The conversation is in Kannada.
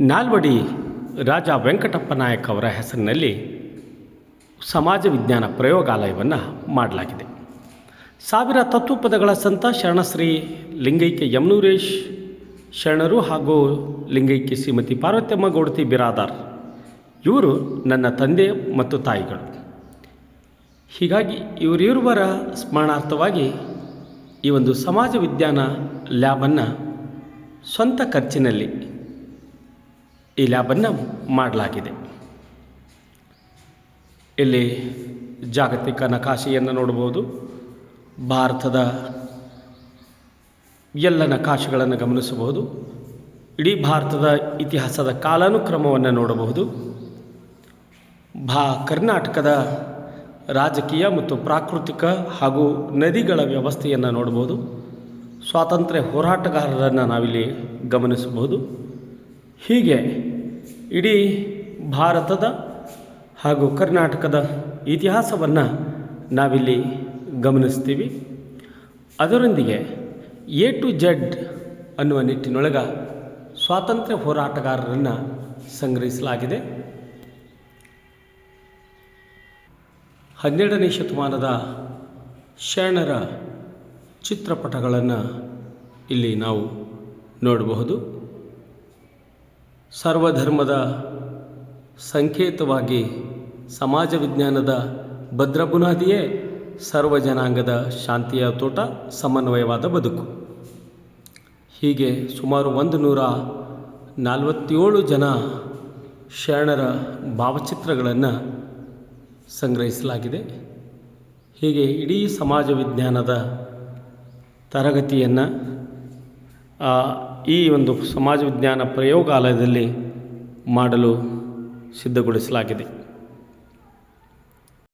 ನಾಲ್ವಡಿ ರಾಜ ವೆಂಕಟಪ್ಪ ನಾಯಕ್ ಅವರ ಹೆಸರಿನಲ್ಲಿ ಸಮಾಜ ವಿಜ್ಞಾನ ಪ್ರಯೋಗಾಲಯವನ್ನು ಮಾಡಲಾಗಿದೆ. ಸಾವಿರ ತತ್ವಪದಗಳ ಸಂತ ಶರಣಶ್ರೀ ಲಿಂಗೈಕ್ಯ ಯಮನೂರೇಶ್ ಶರಣರು ಹಾಗೂ ಲಿಂಗೈಕ್ಯ ಶ್ರೀಮತಿ ಪಾರ್ವತಮ್ಮ ಗೌಡತಿ ಬಿರಾದಾರ್. ಇವರು ನನ್ನ ತಂದೆ ಮತ್ತು ತಾಯಿಗಳು. ಹೀಗಾಗಿ ಇವರಿರುವರ ಸ್ಮರಣಾರ್ಥವಾಗಿ ಈ ಒಂದು ಸಮಾಜ ವಿಜ್ಞಾನ ಲ್ಯಾಬನ್ನು ಸ್ವಂತ ಖರ್ಚಿನಲ್ಲಿ ಈ ಲ್ಯಾಬನ್ನು ಮಾಡಲಾಗಿದೆ. ಇಲ್ಲಿ ಜಾಗತಿಕ ನಕಾಶೆಯನ್ನು ನೋಡ್ಬೋದು. ಭಾರತದ ಎಲ್ಲ ನಕಾಶೆಗಳನ್ನು ಗಮನಿಸಬಹುದು. ಇಡೀ ಭಾರತದ ಇತಿಹಾಸದ ಕಾಲಾನುಕ್ರಮವನ್ನು ನೋಡಬಹುದು. ಭಾ ಕರ್ನಾಟಕದ ರಾಜಕೀಯ ಮತ್ತು ಪ್ರಾಕೃತಿಕ ಹಾಗೂ ನದಿಗಳ ವ್ಯವಸ್ಥೆಯನ್ನು ನೋಡಬಹುದು. ಸ್ವಾತಂತ್ರ್ಯ ಹೋರಾಟಗಾರರನ್ನು ನಾವಿಲ್ಲಿ ಗಮನಿಸಬಹುದು. ಹೀಗೆ ಇಡೀ ಭಾರತದ ಹಾಗೂ ಕರ್ನಾಟಕದ ಇತಿಹಾಸವನ್ನು ನಾವಿಲ್ಲಿ ಗಮನಿಸ್ತೀವಿ. ಅದರೊಂದಿಗೆ ಎ ಟು ಜೆಡ್ ಅನ್ನುವ ನಿಟ್ಟಿನೊಳಗೆ ಸ್ವಾತಂತ್ರ್ಯ ಹೋರಾಟಗಾರರನ್ನು ಸಂಗ್ರಹಿಸಲಾಗಿದೆ. ಹನ್ನೆರಡನೇ ಶತಮಾನದ ಶರಣರ ಚಿತ್ರಪಟಗಳನ್ನು ಇಲ್ಲಿ ನಾವು ನೋಡಬಹುದು. ಸರ್ವಧರ್ಮದ ಸಂಕೇತವಾಗಿ ಸಮಾಜ ವಿಜ್ಞಾನದ ಭದ್ರ ಬುನಾದಿಯೇ ಸರ್ವ ಜನಾಂಗದ ಶಾಂತಿಯ ತೋಟ, ಸಮನ್ವಯವಾದ ಬದುಕು. ಹೀಗೆ ಸುಮಾರು ಒಂದು ನೂರ ನಲವತ್ತೇಳು ಜನ ಶರಣರ ಭಾವಚಿತ್ರಗಳನ್ನು ಸಂಗ್ರಹಿಸಲಾಗಿದೆ. ಹೀಗೆ ಇಡೀ ಸಮಾಜ ವಿಜ್ಞಾನದ ತರಗತಿಯನ್ನು ಈ ಒಂದು ಸಮಾಜ ವಿಜ್ಞಾನ ಪ್ರಯೋಗಾಲಯದಲ್ಲಿ ಮಾಡಲು ಸಿದ್ಧಗೊಳಿಸಲಾಗಿದೆ.